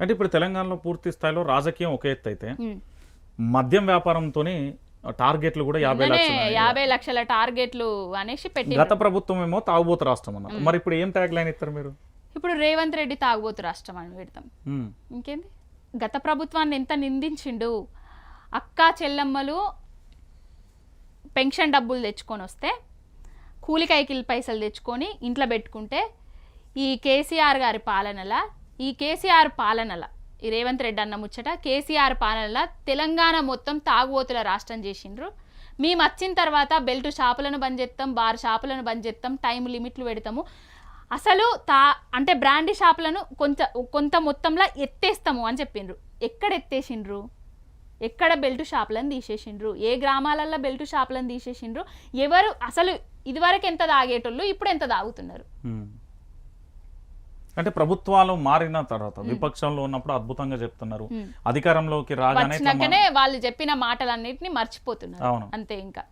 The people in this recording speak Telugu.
అంటే ఇప్పుడు తెలంగాణలో పూర్తి స్థాయిలో రాజకీయం ఒక ఎత్తు అయితే. మద్యం వ్యాపారంతో టార్గెట్లు కూడా యాభై లక్షలు. యాభై లక్షల టార్గెట్లు అనేసి పెట్టి గత ప్రభుత్వం ఏమో తాగుబోతు రాష్ట్రం అన్నారు. మరి ఇప్పుడు ఏం ట్యాగ్ లైన్ ఇస్తారు మీరు? ఇప్పుడు రేవంత్ రెడ్డి తాగుబోతు రాష్ట్రం అని పెడతాం. ఇంకేంది? గత ప్రభుత్వాన్ని ఎంత నిందించిండు? అక్క చెల్లమ్మలు పెన్షన్ డబ్బులు తెచ్చుకొని వస్తే కూలికైకిల్ పైసలు తెచ్చుకొని ఇంట్లో పెట్టుకుంటే ఈ కేసీఆర్ గారి పాలనల ఈ కేసీఆర్ పాలనల ఈ రేవంత్ రెడ్డి అన్న ముచ్చట కేసీఆర్ పాలనల తెలంగాణ మొత్తం తాగుబోతుల రాష్ట్రం చేసిండ్రు. మేము వచ్చిన తర్వాత బెల్ట్ షాపులను బంద్ చేస్తాం బార్ షాపులను బంద్ చేస్తాం టైం లిమిట్లు పెడతాము. అసలు తా అంటే బ్రాండీ షాపులను కొంత కొంత మొత్తంలో ఎత్తేస్తాము అని చెప్పిండ్రు. ఎక్కడ ఎత్తేసిండ్రు? ఎక్కడ బెల్ట్ షాపులను తీసేసిండ్రు? ఏ గ్రామాలలో బెల్ట్ షాపులను తీసేసిండ్రు? ఎవరు అసలు ఇదివరకు ఎంత తాగేటోళ్ళు ఇప్పుడు ఎంత తాగుతున్నారు? అంటే ప్రభుత్వాలు మారిన తర్వాత విపక్షంలో ఉన్నప్పుడు అద్భుతంగా చెప్తున్నారు. అధికారంలోకి రాగానే వాళ్ళు చెప్పిన మాటలన్నిటిని మర్చిపోతున్నారు. అవును. అంతే ఇంకా.